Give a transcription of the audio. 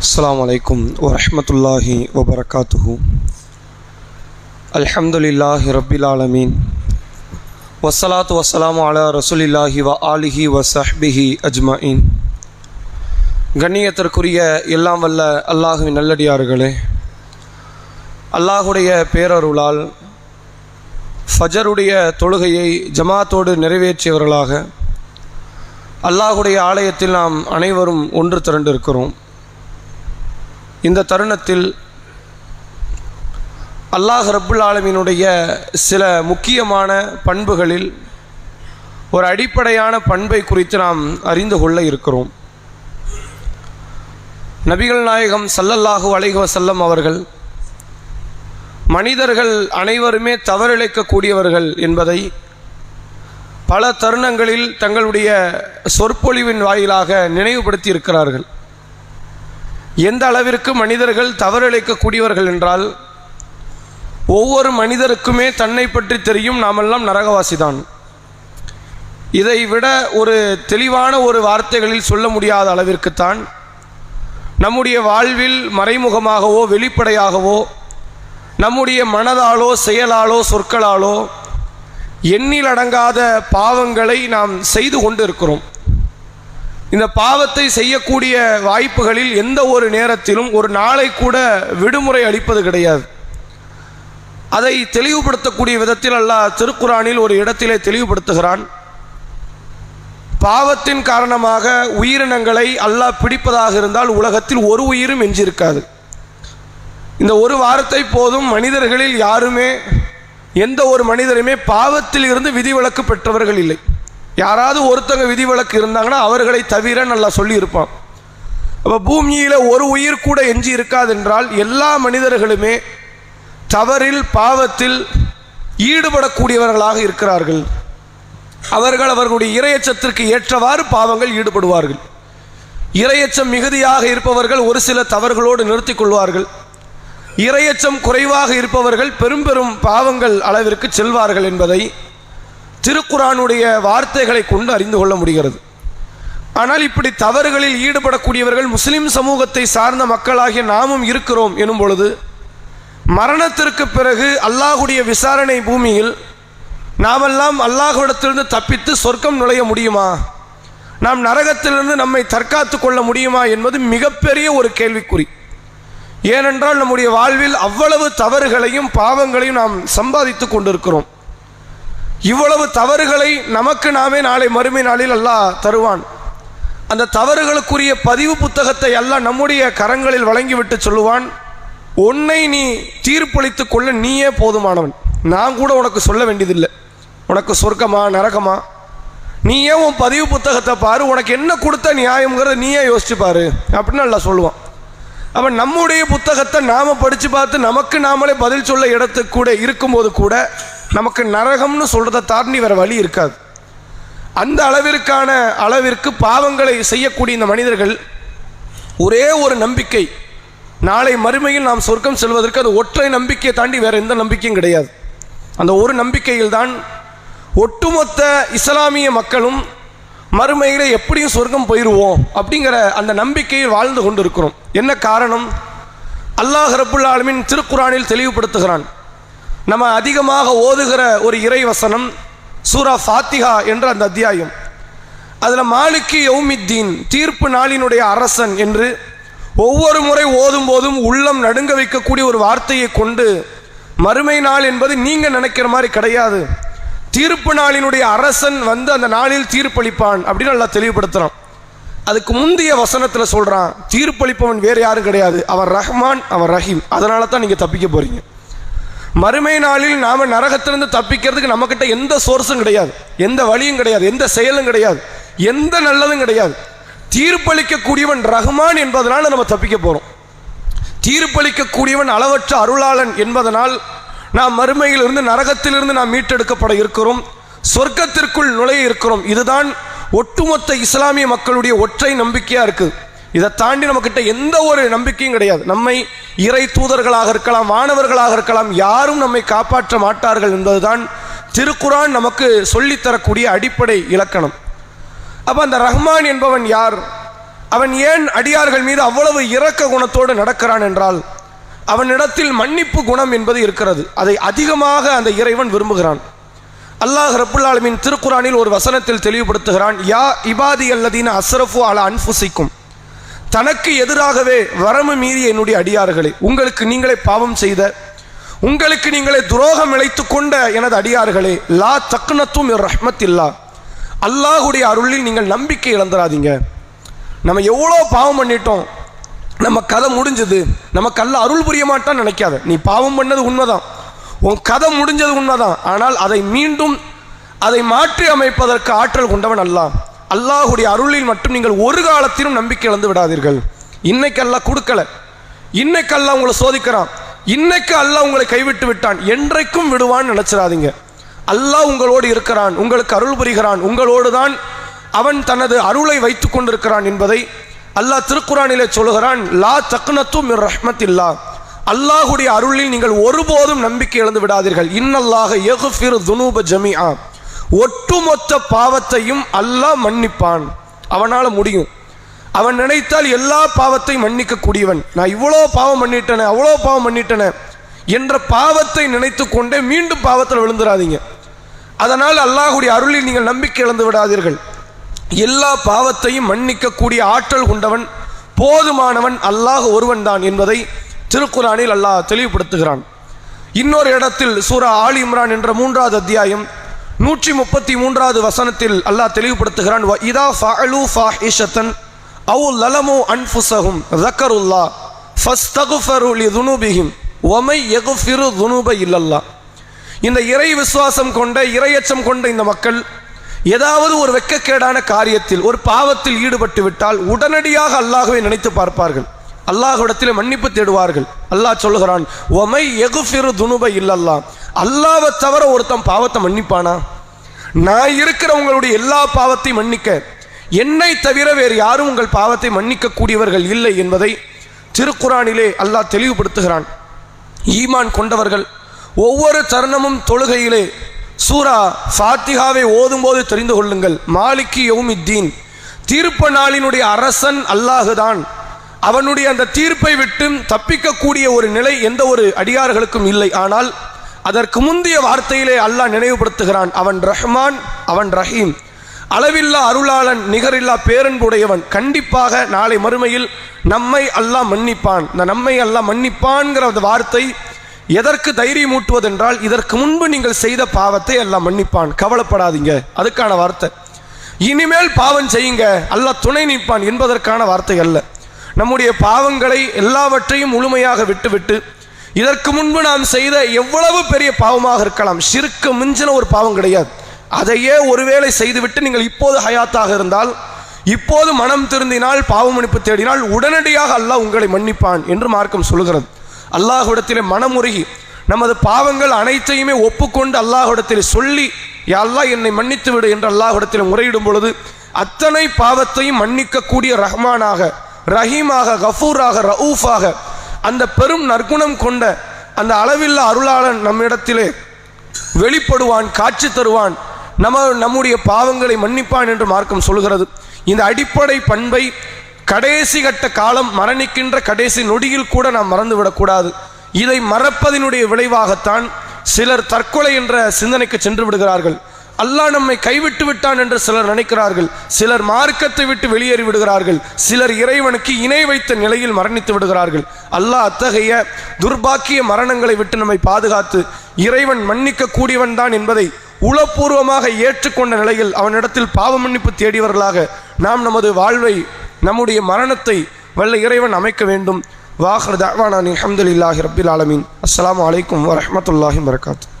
அஸ்லாம் வலைக்கும் வரமத்துல்லாஹி வபரகாத்துஹு அல்ஹம்துலில்லாஹி ரபில் ஆலமீன் வசலாத் வசலாம் அலா ரசூலில்லாஹி வ ஆலிஹி வ சஹ்பிஹி அஜ்மாயின் கண்ணியத்திற்குரிய எல்லாம் வல்ல அல்லாஹுவின் நல்லடியார்களே அல்லாஹுடைய பேரருளால் ஃபஜருடைய தொழுகையை ஜமாத்தோடு நிறைவேற்றியவர்களாக அல்லாஹுடைய ஆலயத்தில் நாம் அனைவரும் ஒன்று திரண்டிருக்கிறோம். இந்த தருணத்தில் அல்லாஹ் ரப்புல் ஆலமீனுடைய சில முக்கியமான பண்புகளில் ஒரு அடிப்படையான பண்பை குறித்து நாம் அறிந்து கொள்ள இருக்கிறோம். நபிகள் நாயகம் சல்லல்லாஹு அலைஹி செல்லம் அவர்கள் மனிதர்கள் அனைவருமே தவறிழைக்கக்கூடியவர்கள் என்பதை பல தருணங்களில் தங்களுடைய சொற்பொழிவின் வாயிலாக நினைவுபடுத்தி இருக்கிறார்கள். எந்த அளவிற்கு மனிதர்கள் தவறிழைக்கக்கூடியவர்கள் என்றால் ஒவ்வொரு மனிதருக்குமே தன்னை பற்றி தெரியும் நாமெல்லாம் நரகவாசிதான். இதை விட ஒரு தெளிவான ஒரு வார்த்தைகளில் சொல்ல முடியாத அளவிற்குத்தான் நம்முடைய வாழ்வில் மறைமுகமாகவோ வெளிப்படையாகவோ நம்முடைய மனதாலோ செயலாலோ சொற்களாலோ எண்ணிலடங்காத பாவங்களை நாம் செய்து கொண்டு இருக்கிறோம் இந்த பாவத்தை செய்யக்கூடிய வாய்ப்புகளில் எந்த ஒரு நேரத்திலும் ஒரு நாளை கூட விடுமுறை அளிப்பது கிடையாது. அதை தெளிவுபடுத்தக்கூடிய விதத்தில் அல்லாஹ் திருக்குறானில் ஒரு இடத்திலே தெளிவுபடுத்துகிறான். பாவத்தின் காரணமாக உயிரினங்களை அல்லாஹ் பிடிப்பதாக இருந்தால் உலகத்தில் ஒரு உயிரும் எஞ்சிருக்காது இந்த ஒரு வாரத்தை போதும் மனிதர்களில் யாருமே எந்த ஒரு மனிதருமே பாவத்தில் இருந்து விதிவிலக்கு பெற்றவர்கள் இல்லை. யாராவது ஒருத்தங்க விதிவிலக்கு இருந்தாங்கன்னா அவர்களை தவிர நல்லா சொல்லியிருப்பான். அப்போ பூமியில் ஒரு உயிர் கூட எஞ்சி இருக்காது என்றால் எல்லா மனிதர்களுமே தவறில் பாவத்தில் ஈடுபடக்கூடியவர்களாக இருக்கிறார்கள். அவர்கள் அவர்களுடைய இரையச்சத்திற்கு ஏற்றவாறு பாவங்கள் ஈடுபடுவார்கள். இரையச்சம் மிகுதியாக இருப்பவர்கள் ஒரு சில தவறுகளோடு நிறுத்தி கொள்வார்கள். இரையச்சம் குறைவாக இருப்பவர்கள் பெரும் பெரும் பாவங்கள் அளவிற்கு செல்வார்கள் என்பதை திருக்குறானுடைய வார்த்தைகளை கொண்டு அறிந்து கொள்ள முடிகிறது. ஆனால் இப்படி தவறுகளில் ஈடுபடக்கூடியவர்கள் முஸ்லிம் சமூகத்தை சார்ந்த மக்களாகிய நாமும் இருக்கிறோம் எனும் பொழுது மரணத்திற்கு பிறகு அல்லாஹுடைய விசாரணை பூமியில் நாமெல்லாம் அல்லாஹுவிடத்திலிருந்து தப்பித்து சொர்க்கம் நுழைய முடியுமா? நாம் நரகத்திலிருந்து நம்மை தற்காத்து கொள்ள முடியுமா என்பது மிகப்பெரிய ஒரு கேள்விக்குறி. ஏனென்றால் நம்முடைய வாழ்வில் அவ்வளவு தவறுகளையும் பாவங்களையும் நாம் சம்பாதித்து கொண்டிருக்கிறோம். இவ்வளவு தவறுகளை நமக்கு நாமே நாளை மறுமை நாளில் அல்லாஹ் தருவான். அந்த தவறுகளுக்குரிய பதிவு புத்தகத்தை எல்லாம் நம்முடைய கரங்களில் வழங்கிவிட்டு சொல்லுவான். உன்னை நீ தீர்ப்பளித்து கொள்ள நீயே போதுமானவன். நான் கூட உனக்கு சொல்ல வேண்டியதில்லை. உனக்கு சொர்க்கமா நரகமா? நீ ஏன் உன் பதிவு புத்தகத்தை பாரு. உனக்கு என்ன கொடுத்த நியாயங்கிறத நீயே யோசிச்சு பாரு. அப்படின்னு நல்லா சொல்லுவான். அப்போ நம்முடைய புத்தகத்தை நாம் படித்து பார்த்து நமக்கு நாமளே பதில் சொல்ல இடத்துக்கு கூட இருக்கும்போது கூட நமக்கு நரகம்னு சொல்கிறத தாண்டி வேறு வழி இருக்காது. அந்த அளவிற்கான அளவிற்கு பாவங்களை செய்யக்கூடிய இந்த மனிதர்கள் ஒரே ஒரு நம்பிக்கை. நாளை மறுமையில் நாம் சொர்க்கம் செல்வதற்கு அது ஒற்றை நம்பிக்கையை தாண்டி வேறு எந்த நம்பிக்கையும் கிடையாது. அந்த ஒரு நம்பிக்கையில் தான் ஒட்டுமொத்த இஸ்லாமிய மக்களும் மறுமையில் எப்படியும் சொர்க்கம் போயிடுவோம் அப்படிங்கிற அந்த நம்பிக்கையில் வாழ்ந்து கொண்டு இருக்கிறோம் என்ன காரணம்? அல்லாஹ் ரபுல்லாலுமின் திருக்குறானில் தெளிவுபடுத்துகிறான். நம்ம அதிகமாக ஓதுகிற ஒரு இறை வசனம் சூரா ஃபாத்திகா என்ற அந்த அத்தியாயம். அதில் மாலிக்கு யௌமித்தீன் தீர்ப்பு நாளினுடைய அரசன் என்று ஒவ்வொரு முறை ஓதும் போதும் உள்ளம் நடுங்க வைக்கக்கூடிய ஒரு வார்த்தையை கொண்டு மறுமை நாள் என்பது நீங்கள் நினைக்கிற மாதிரி கிடையாது. தீர்ப்பு நாளினுடைய அரசன் வந்து அந்த நாளில் தீர்ப்பளிப்பான் அப்படின்னு நல்லா தெளிவுபடுத்துகிறான் அதுக்கு முந்தைய வசனத்தில் சொல்கிறான் தீர்ப்பளிப்பவன் வேறு யாரும் கிடையாது. அவன் ரஹ்மான் அவன் ரஹீம். அதனால தான் நீங்கள் தப்பிக்க போகிறீங்க மறுமை நாளில் நாம் நரகத்திலிருந்து தப்பிக்கிறதுக்கு நம்மக்கிட்ட எந்த சோர்ஸும் கிடையாது. எந்த வழியும் கிடையாது. எந்த செயலும் கிடையாது. எந்த நல்லதும் கிடையாது. தீர்ப்பளிக்கக்கூடியவன் ரஹ்மான் என்பதனால் நம்ம தப்பிக்க போகிறோம் தீர்ப்பளிக்கக்கூடியவன் அளவற்ற அருளாளன் என்பதனால் நாம் மறுமையிலிருந்து நரகத்திலிருந்து நாம் மீட்டெடுக்கப்பட இருக்கிறோம். சொர்க்கத்திற்குள் நுழைய இருக்கிறோம். இதுதான் ஒட்டுமொத்த இஸ்லாமிய மக்களுடைய ஒற்றை நம்பிக்கையாக இருக்குது இதை தாண்டி நம்மக்கிட்ட எந்த ஒரு நம்பிக்கையும் கிடையாது. நம்மை இறை தூதர்களாக இருக்கலாம் வானவர்களாக இருக்கலாம் யாரும் நம்மை காப்பாற்ற மாட்டார்கள் என்பதுதான் திருக்குரான் நமக்கு சொல்லித்தரக்கூடிய அடிப்படை இலக்கணம். அப்போ அந்த ரஹ்மான் என்பவன் யார்? அவன் ஏன் அடியார்கள் மீது அவ்வளவு இரக்க குணத்தோடு நடக்கிறான் என்றால் அவனிடத்தில் மன்னிப்பு குணம் என்பது இருக்கிறது. அதை அதிகமாக அந்த இறைவன் விரும்புகிறான். அல்லாஹ் ரப்புல் திருக்குறானில் ஒரு வசனத்தில் தெளிவுபடுத்துகிறான் யா இபாதி அல்லதீன அஸ்ரஃபு அல அன்ஃபுசிக்கும் தனக்கு எதிராகவே வரம்பு மீறிய என்னுடைய அடியார்களே உங்களுக்கு நீங்களே பாவம் செய்த உங்களுக்கு நீங்களே துரோகம் இழைத்து கொண்ட எனது அடியார்களே லா தக்குனத்தும் ரஹ்மத்தில்லா. அல்லாஹுடைய அருளில் நீங்கள் நம்பிக்கை இழந்துடாதீங்க நம்ம எவ்வளோ பாவம் பண்ணிட்டோம் நம்ம கதை முடிஞ்சது நம்ம கல்ல அருள் புரிய மாட்டான்னு நினைக்காத. நீ பாவம் பண்ணது உண்மைதான். உன் கதை முடிஞ்சது உண்மைதான். ஆனால் அதை மீண்டும் அதை மாற்றி அமைப்பதற்கு ஆற்றல் கொண்டவன் அல்லாம் அல்லாஹுடைய அருளில் மட்டும் நீங்கள் ஒரு காலத்திலும் நம்பிக்கை இழந்து விடாதீர்கள். இன்னைக்கு அல்லாஹ் கொடுக்கல. இன்னைக்கு அல்லாஹ் உங்களை சோதிக்கிறான். இன்னைக்கு அல்லாஹ் உங்களை கைவிட்டு விட்டான். என்றைக்கும் விடுவான்னு நினச்சிடாதீங்க. அல்லாஹ் உங்களோடு இருக்கிறான். உங்களுக்கு அருள் புரிகிறான். உங்களோடு தான் அவன் தனது அருளை வைத்து கொண்டிருக்கிறான் என்பதை அல்லாஹ் திருக்குறானிலே சொல்லுகிறான். லா தக்னத்து மிர் ரஹ்மத்தில்லா. அல்லாஹுடைய அருளில் நீங்கள் ஒருபோதும் நம்பிக்கை இழந்து விடாதீர்கள். இன்னல்லாக யகுஃபிர் துனூப ஜமிஆ. ஒட்டுமொத்த பாவத்தையும் அல்லாஹ் மன்னிப்பான். அவனால் முடியும். அவன் நினைத்தால் எல்லா பாவத்தையும் மன்னிக்க கூடியவன் நான் இவ்வளோ பாவம் பண்ணிட்டேனே அவ்வளோ பாவம் பண்ணிட்டேனே என்ற பாவத்தை நினைத்து கொண்டே மீண்டும் பாவத்தில் விழுந்துடாதீங்க அதனால் அல்லாஹுடைய அருளில் நீங்கள் நம்பிக்கை இழந்து விடாதீர்கள். எல்லா பாவத்தையும் மன்னிக்கக்கூடிய ஆற்றல் கொண்டவன் போதுமானவன் அல்லாஹ் ஒருவன் தான் என்பதை திருக்குறானில் அல்லாஹ் தெளிவுபடுத்துகிறான். இன்னொரு இடத்தில் சூரா ஆலி இம்ரான் என்ற மூன்றாவது அத்தியாயம் நூற்றி முப்பத்தி மூன்றாவது வசனத்தில் அல்லாஹ் தெளிவுபடுத்துகிறான் இதா ஃபஅலு ஃபாஹிஷத்தன் அவு லலமு அன்ஃபுசஹும் ரக்கருல்லா ஃபஸ்தகுஃபரு லி துனுபிஹிம் ஒமை எகுஃபிரு துனுப இல்லல்லா. இந்த இறை விசுவாசம் கொண்ட இறையச்சம் கொண்ட இந்த மக்கள் ஏதாவது ஒரு வெக்கக்கேடான காரியத்தில் ஒரு பாவத்தில் ஈடுபட்டு விட்டால் உடனடியாக அல்லாஹுவை நினைத்து பார்ப்பார்கள். அல்லாஹிடத்தில் மன்னிப்பு தேடுவார்கள். அல்லாஹ் சொல்லுகிறான் ஒமை எகுஃபிரு துனுப இல்லல்லா அல்லாவை தவிர ஒருத்தன் பாவத்தை மன்னிப்பானா? நான் இருக்கிற உங்களுடைய எல்லா பாவத்தையும் மன்னிக்க என்னை தவிர வேறு யாரும் உங்கள் பாவத்தை மன்னிக்க கூடியவர்கள் இல்லை என்பதை திருக்குறானிலே அல்லாஹ் தெளிவுபடுத்துகிறான். ஈமான் கொண்டவர்கள் ஒவ்வொரு தருணமும் தொழுகையிலே சூரா ஃபாத்திகாவை ஓதும்போது தெரிந்து கொள்ளுங்கள். மாலிக்கி யௌமித்தீன். தீர்ப்ப நாளினுடைய அரசன் அல்லாஹுதான். அவனுடைய அந்த தீர்ப்பை விட்டு தப்பிக்கக்கூடிய ஒரு நிலை எந்த ஒரு அடியார்களுக்கும் இல்லை. ஆனால் அதற்கு முந்தைய வார்த்தையிலே அல்லாஹ் நினைவுபடுத்துகிறான். அவன் ரஹ்மான் அவன் ரஹீம். அளவில்லா அருளாளன் நிகரில்லா பேரன்புடையவன். கண்டிப்பாக நாளை மறுமையில் நம்மை அல்லாஹ் மன்னிப்பான். இந்த நம்மை அல்லாஹ் மன்னிப்பான்கிற அந்த வார்த்தை எதற்கு தைரியமூட்டுவதென்றால் இதற்கு முன்பு நீங்கள் செய்த பாவத்தை அல்லாஹ் மன்னிப்பான். கவலைப்படாதீங்க. அதுக்கான வார்த்தை. இனிமேல் பாவம் செய்யுங்க. அல்லாஹ் துணை நிற்பான் என்பதற்கான வார்த்தை அல்ல. நம்முடைய பாவங்களை எல்லாவற்றையும் முழுமையாக விட்டுவிட்டு இதற்கு முன்பு நாம் செய்த எவ்வளவு பெரிய பாவமாக இருக்கலாம் சிறுக்கு மிஞ்சின ஒரு பாவம் கிடையாது. அதையே ஒருவேளை செய்துவிட்டு நீங்கள் இப்போது ஹயாத்தாக இருந்தால் இப்போது மனம் திருந்தினால் பாவ தேடினால் உடனடியாக அல்லாஹ் உங்களை மன்னிப்பான் என்று மார்க்கம் சொல்கிறது. அல்லாஹ்விடத்திலே மனமுருகி நமது பாவங்கள் அனைத்தையுமே ஒப்புக்கொண்டு அல்லாஹ்விடத்தில் சொல்லி யா அல்லாஹ் என்னை மன்னித்து விடு என்று அல்லாஹ்விடத்தில் முறையிடும் பொழுது அத்தனை பாவத்தையும் மன்னிக்கக்கூடிய ரஹ்மானாக ரஹீமாக கஃபூராக ரவுஃபாக அந்த பெரும் நற்குணம் கொண்ட அந்த அளவில்லா அருளாளன் நம்மிடத்திலே வெளிப்படுவான் காட்சி தருவான் நம்ம நம்முடைய பாவங்களை மன்னிப்பான் என்று மார்க்கம் சொல்கிறது இந்த அடிப்படை பண்பை கடைசி கட்ட காலம் மரணிக்கின்ற கடைசி நொடியில் கூட நாம் மறந்துவிடக்கூடாது இதை மறப்பதினுடைய விளைவாகத்தான் சிலர் தற்கொலை என்ற சிந்தனைக்கு சென்று விடுகிறார்கள். அல்லாஹ் நம்மை கைவிட்டு விட்டான் என்று சிலர் நினைக்கிறார்கள். சிலர் மார்க்கத்தை விட்டு வெளியேறி விடுகிறார்கள். சிலர் இறைவனுக்கு இணை வைத்த நிலையில் மரணித்து விடுகிறார்கள். அல்லாஹ் அத்தகைய துர்பாக்கிய மரணங்களை விட்டு நம்மை பாதுகாத்து இறைவன் மன்னிக்க கூடியவன் தான் என்பதை உளப்பூர்வமாக ஏற்றுக்கொண்ட நிலையில் அவனிடத்தில் பாவ மன்னிப்பு தேடியவர்களாக நாம் நமது வாழ்வை நம்முடைய மரணத்தை வல்ல இறைவன் அமைக்க வேண்டும். வாஹர் தாவானானி அஹமதுல்லாஹி ரபில் ஆலமீன். அஸ்லாம் அலைக்கும் வரமத்துல்லாஹி வரகாத்து